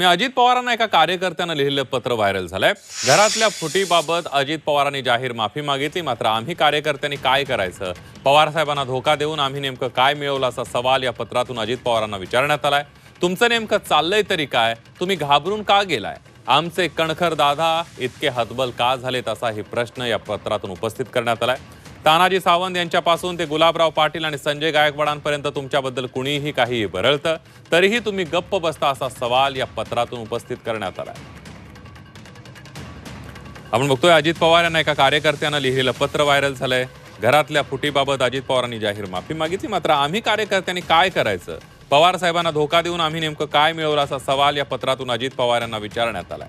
मी अजित पवारांना एका कार्यकर्त्यानं लिहिलेलं पत्र व्हायरल झालंय. घरातल्या फुटीबाबत अजित पवारांनी जाहीर माफी मागितली मात्र आम्ही कार्यकर्त्यांनी काय करायचं? पवारसाहेबांना धोका देऊन आम्ही नेमकं काय मिळवलं असा सवाल या पत्रातून अजित पवारांना विचारण्यात आलाय. तुमचं नेमकं चाललंय तरी काय? तुम्ही घाबरून का गेलाय? आमचे कणखर दादा इतके हतबल का झालेत असा हे प्रश्न या पत्रातून उपस्थित करण्यात आलाय. तानाजी सावंत यांच्यापासून ते गुलाबराव पाटील आणि संजय गायकवाडांपर्यंत तुमच्याबद्दल कुणीही काहीही बरळतं तरीही तुम्ही गप्प बसता असा सवाल या पत्रातून उपस्थित करण्यात आलाय. आपण बघतोय अजित पवार यांना एका कार्यकर्त्यानं लिहिलेलं पत्र व्हायरल झालंय. घरातल्या फुटीबाबत अजित पवारांनी जाहीर माफी मागितली. मात्र आम्ही कार्यकर्त्यांनी काय करायचं? पवार साहेबांना धोका देऊन आम्ही नेमकं काय मिळवलं असा सवाल या पत्रातून अजित पवार यांना विचारण्यात आलाय.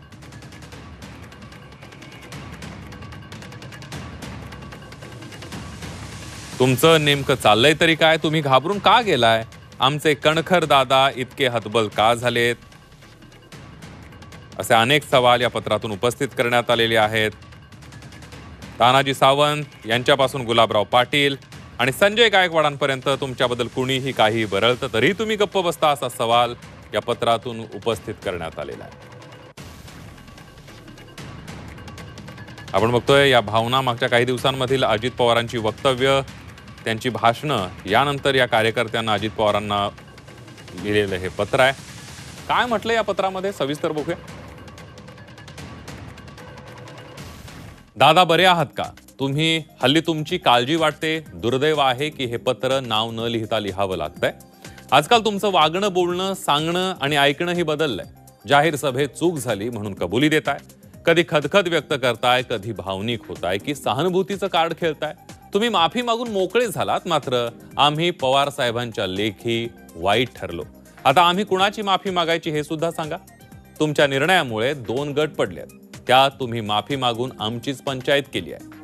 तुमचं नेमकं चाललंय तरी काय? तुम्ही घाबरून का गेलाय? आमचे कणखर दादा इतके हतबल का झालेत? असे अनेक सवाल या पत्रातून उपस्थित करण्यात आलेले आहेत. तानाजी सावंत यांच्यापासून गुलाबराव पाटील आणि संजय गायकवाडांपर्यंत तुमच्याबद्दल कुणीही काही बरळतं तरी तुम्ही गप्प बसता असा सवाल या पत्रातून उपस्थित करण्यात आलेला आहे. आपण बघतोय या भावना मागच्या काही दिवसांमधील अजित पवारांची वक्तव्य त्यांची भाषणं यानंतर या कार्यकर्त्यांना अजित पवारांना लिहिलेलं हे पत्र आहे. काय म्हटलं या पत्रामध्ये? सविस्तर बघूया. दादा बरे आहात का? तुम्ही हल्ली तुमची काळजी वाटते दुर्दैव आहे की हे पत्र नाव न लिहिता लिहावं लागतंय. आजकाल तुमचं वागणं बोलणं सांगणं आणि ऐकणंही बदललंय. जाहीर सभेत चूक झाली म्हणून कबुली देताय. कधी खदखद व्यक्त करताय कधी भावनिक होताय की सहानुभूतीचं कार्ड खेळताय. तुम्ही माफी मागून मोकळे झालात मात्र आम्ही पवार साहेबांच्या लेखी वाईट ठरलो. आता आम्ही कुणाची माफी मागायची हे सुद्धा सांगा. तुमच्या निर्णयामुळे दोन गट पडलेत. त्या तुम्ही माफी मागून आमचीच पंचायत केली आहे.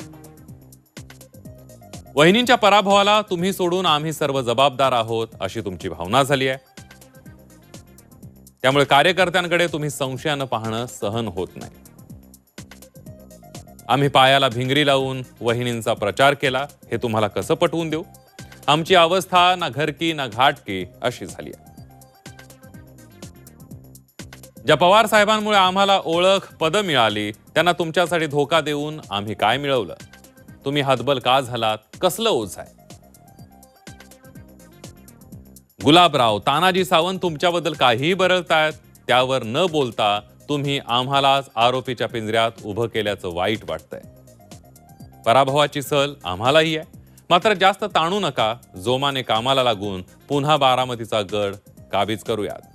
वहिनींच्या पराभवाला तुम्ही सोडून आम्ही सर्व जबाबदार आहोत अशी तुमची भावना झाली आहे. त्यामुळे कार्यकर्त्यांकडे तुम्ही संशयानं पाहणं सहन होत नाही. आम्ही पायाला भिंगरी लावून वहिनींचा प्रचार केला. हे तुम्हाला कसं पटवून देऊ? आमची अवस्था ना घरकी ना घाटकी अशी झाली आहे. ज्या पवार साहेबांमुळे आम्हाला ओळख पद मिळाली त्यांना तुमच्यासाठी धोका देऊन आम्ही काय मिळवलं? तुम्ही हतबल का झालात? कसलं ओझ आहे? गुलाबराव तानाजी सावंत तुमच्याबद्दल काहीही बरळतायत त्यावर न बोलता तुम्ही आम्हालाच आरोपीच्या पिंजऱ्यात उभं केल्याचं वाईट वाटतंय. पराभवाची सल आम्हालाही आहे. मात्र जास्त ताणू नका जोमाने कामाला लागून पुन्हा बारामतीचा गड काबीज करूयात.